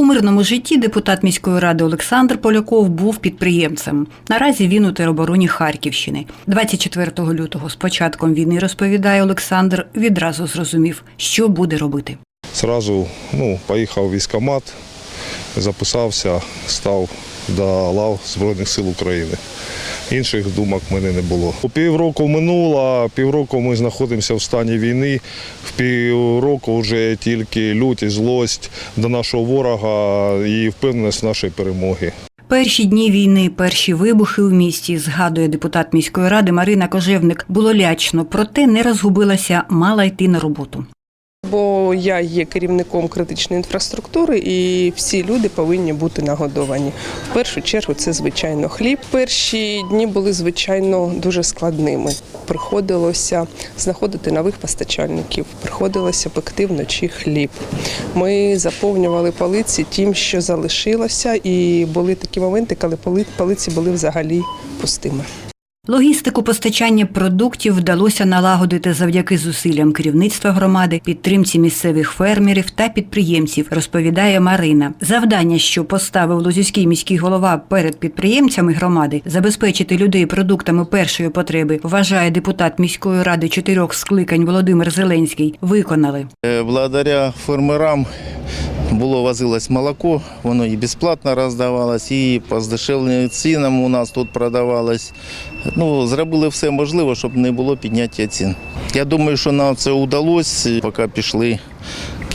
У мирному житті депутат міської ради Олександр Поляков був підприємцем. Наразі він у теробороні Харківщини. 24 лютого з початком війни розповідає Олександр. Відразу зрозумів, що буде робити. Зразу ну, поїхав в військкомат, записався, став до лав Збройних сил України. Інших думок в мене не було. Півроку минуло, півроку ми знаходимося в стані війни. В півроку вже тільки лютість, злость до нашого ворога і впевненість в нашої перемоги. Перші дні війни, перші вибухи у місті, згадує депутат міської ради Марина Кожевник. Було лячно, проте не розгубилася, мала йти на роботу. Бо я є керівником критичної інфраструктури, і всі люди повинні бути нагодовані. В першу чергу це звичайно хліб. Перші дні були звичайно дуже складними. Приходилося знаходити нових постачальників, приходилося пекти вночі хліб. Ми заповнювали полиці тим, що залишилося, і були такі моменти, коли поли- полиці були взагалі пустими. Логістику постачання продуктів вдалося налагодити завдяки зусиллям керівництва громади, підтримці місцевих фермерів та підприємців, розповідає Марина. Завдання, що поставив Лозівський міський голова перед підприємцями громади, забезпечити людей продуктами першої потреби, вважає депутат міської ради чотирьох скликань Володимир Зеленський. Виконали. Е, Благодаря фермерам було возилось молоко, воно і безплатно роздавалось, і по здешевленим цінам у нас тут продавалось. Ну, зробили все можливе, щоб не було підняття цін. Я думаю, що нам це вдалося, поки пішли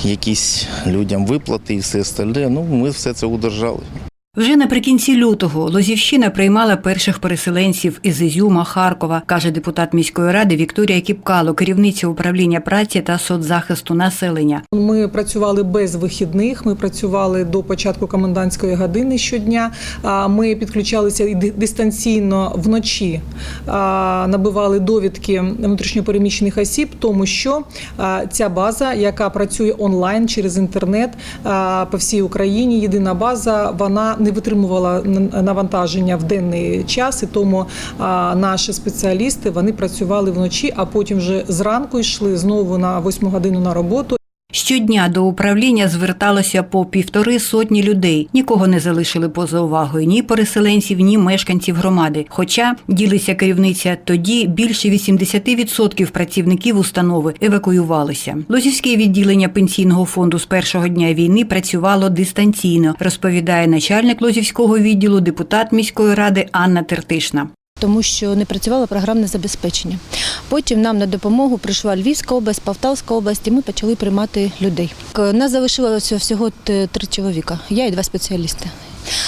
якісь людям виплати і все остальне. Ну, ми все це удержали. Вже наприкінці лютого Лозівщина приймала перших переселенців із Ізюма, Харкова, каже депутат міської ради Вікторія Кіпкало, керівниця управління праці та соцзахисту населення. Ми працювали без вихідних. Ми працювали до початку комендантської години щодня. Ми підключалися дистанційно вночі, набивали довідки внутрішньопереміщених осіб, тому що ця база, яка працює онлайн через інтернет по всій Україні, єдина база, вона не витримувала навантаження в денний час, і тому наші спеціалісти вони працювали вночі, а потім вже зранку йшли знову на восьму годину на роботу. Щодня до управління зверталося по півтори сотні людей. Нікого не залишили поза увагою ні переселенців, ні мешканців громади. Хоча ділиться керівниця, тоді більше 80% працівників установи евакуювалися. Лозівське відділення пенсійного фонду з першого дня війни працювало дистанційно, розповідає начальник Лозівського відділу, депутат міської ради Анна Тертишна. Тому що не працювало програмне забезпечення. Потім нам на допомогу прийшла Львівська область, Полтавська область, і ми почали приймати людей. Нас залишилося всього три чоловіка, я і два спеціалісти.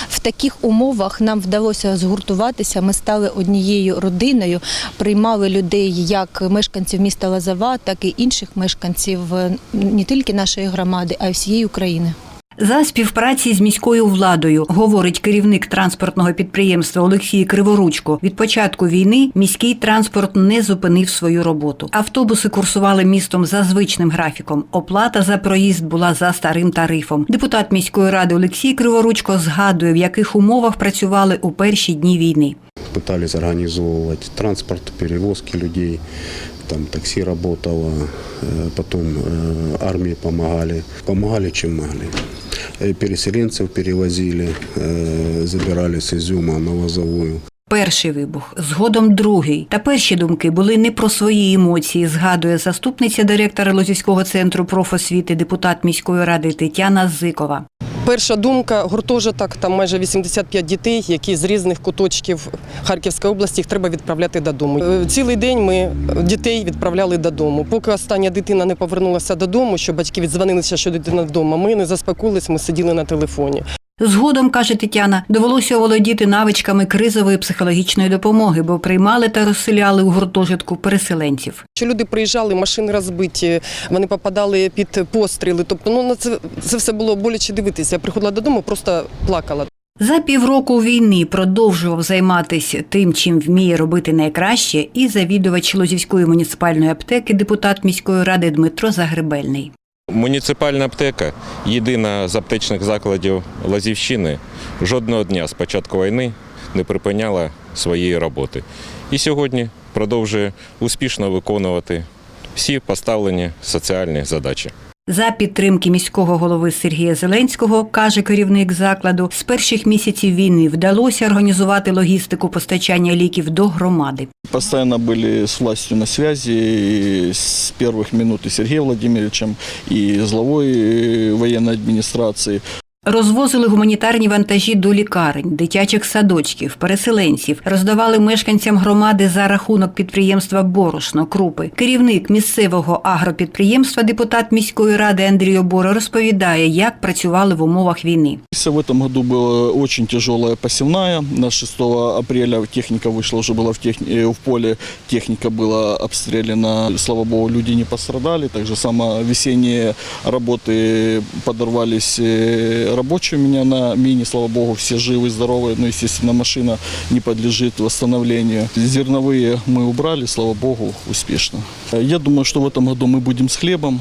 В таких умовах нам вдалося згуртуватися. Ми стали однією родиною, приймали людей як мешканців міста Лазова, так і інших мешканців е, не тільки нашої громади, а й всієї України. За співпраці з міською владою, говорить керівник транспортного підприємства Олексій Криворучко. Від початку війни міський транспорт не зупинив свою роботу. Автобуси курсували містом за звичним графіком. Оплата за проїзд була за старим тарифом. Депутат міської ради Олексій Криворучко згадує, в яких умовах працювали у перші дні війни. пытались организовывать транспорт, перевозки людей, там такси работало, э, потом э, армии помогали, помогали чем могли. Э, Переселенцев перевозили, э, забирали з Ізюма на Лозовую. Перший вибух, згодом другий. Та перші думки були не про свої емоції, згадує заступниця директора Лозівського центру профосвіти, депутат міської ради Тетяна Зикова. Перша думка гуртожиток, там майже 85 дітей, які з різних куточків Харківської області їх треба відправляти додому. Е, Цілий день ми дітей відправляли додому. Поки остання дитина не повернулася додому, що батьки відзвонилися, що дитина вдома. Ми не заспокоїлись, ми сиділи на телефоні. Згодом, каже Тетяна, довелося володіти навичками кризової психологічної допомоги, бо приймали та розселяли у гуртожитку переселенців. Що люди приїжджали, машини розбиті, вони попадали під постріли. Тобто, ну на це, це все було боляче дивитися. Я приходила додому, просто плакала. За півроку війни продовжував займатися тим, чим вміє робити найкраще, і завідувач Лозівської муніципальної аптеки, депутат міської ради Дмитро Загребельний. Муніципальна аптека єдина з аптечних закладів Лазівщини жодного дня з початку війни не припиняла своєї роботи. І сьогодні продовжує успішно виконувати всі поставлені соціальні задачі. За підтримки міського голови Сергія Зеленського, каже керівник закладу, з перших місяців війни вдалося організувати логістику постачання ліків до громади. Постоянно были с властью на связи и с первых минут и Сергеем Владимировичем, и с главой э, военной администрации. Розвозили гуманітарні вантажі до лікарень, дитячих садочків, переселенців, роздавали мешканцям громади за рахунок підприємства Борошно Крупи. Керівник місцевого агропідприємства, депутат міської ради Андрій Оборо розповідає, як працювали в умовах війни. В этом году была очень тяжелая посевная. На 6 апреля техника вышла, уже была в, техни- э, в поле, техника была обстреляна. Слава богу, люди не пострадали. Также само весенние работы подорвались э, рабочие у меня на мине. Слава богу, все живы, здоровы. Но, естественно, машина не подлежит восстановлению. Зерновые мы убрали, слава богу, успешно. Э, Я думаю, что в этом году мы будем с хлебом,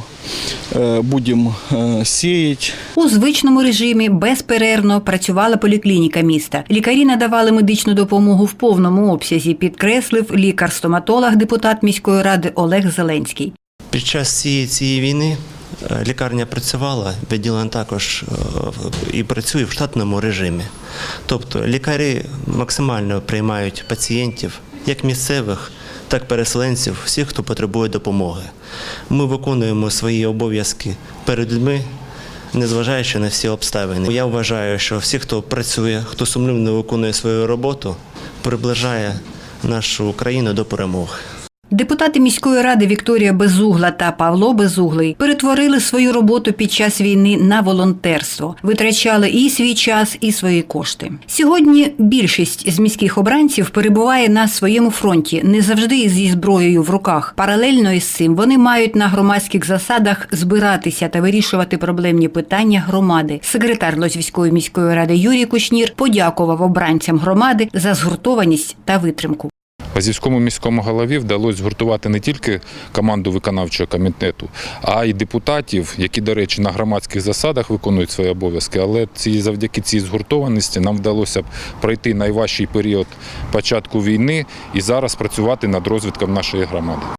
э, будем э, сеять. У звичному режимі безперервно працювала поліклініка міста. Лікарі надавали медичну допомогу в повному обсязі, підкреслив лікар-стоматолог, депутат міської ради Олег Зеленський. Під час цієї, цієї війни е, лікарня працювала, відділення також е, і працює в штатному режимі. Тобто лікарі максимально приймають пацієнтів, як місцевих, так і переселенців, всіх, хто потребує допомоги. Ми виконуємо свої обов'язки перед людьми, незважаючи на всі обставини. Я вважаю, що всі, хто працює, хто сумлінно виконує свою роботу, приближає нашу країну до перемоги. Депутати міської ради Вікторія Безугла та Павло Безуглий перетворили свою роботу під час війни на волонтерство, витрачали і свій час, і свої кошти. Сьогодні більшість з міських обранців перебуває на своєму фронті, не завжди зі зброєю в руках. Паралельно із цим вони мають на громадських засадах збиратися та вирішувати проблемні питання громади. Секретар Лозвійської міської ради Юрій Кушнір подякував обранцям громади за згуртованість та витримку. Лазівському міському голові вдалося згуртувати не тільки команду виконавчого комітету, а й депутатів, які, до речі, на громадських засадах виконують свої обов'язки. Але ці, завдяки цій згуртованості нам вдалося пройти найважчий період початку війни і зараз працювати над розвитком нашої громади.